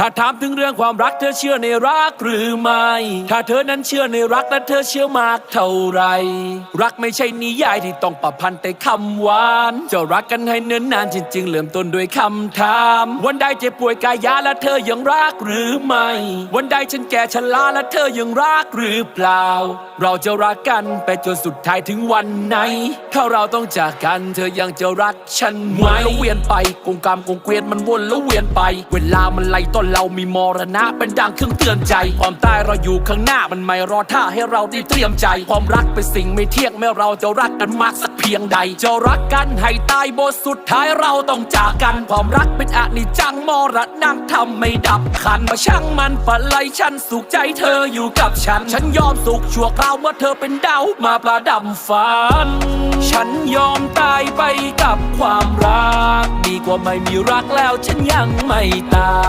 ถ้าถามถึงเรื่องความรักเธอเชื่อในรักหรือไม่ ถ้าเธอนั้นเชื่อในรักและเธอเชื่อมากเท่าไร รักไม่ใช่นิยายที่ต้องประพันธ์แต่คำหวาน จะรักกันให้เนิ่นนานจริง ๆ เริ่มต้นด้วยคำถาม วันใดเจ็บป่วยกายยาและเธอยังรักหรือไม่ วันใดฉันแก่ชราและเธอยังรักหรือเปล่า เราจะรักกันไปจนสุดท้ายถึงวันไหน ถ้าเราต้องจากกันเธอยังจะรักฉันไหมแล้วเวียนไปกงกรรมกงเกวียนมันวนแล้วเวียนไป เวลามันไหลต้นเรามีมรณะเป็นดังเครื่องเตือนใจ ความตายเราอยู่ข้างหน้ามันไม่รอท่าให้เราได้เตรียมใจ ความรักเป็นสิ่งไม่เที่ยงแม้เราจะรักกันมากสักเพียงใด จะรักกันให้ตายบทสุดท้ายเราต้องจากกัน ความรักเป็นอนิจจังมรณะทำไม่ดับขันมาช่างมันฝันไลฉันสุขใจเธออยู่กับฉัน ฉันยอมสุขชั่วคราวเมื่อเธอเป็นดาวมาประดับฝัน ฉันยอมตายไปกับความรัก ดีกว่าไม่มีรักแล้วฉันยังไม่ตาย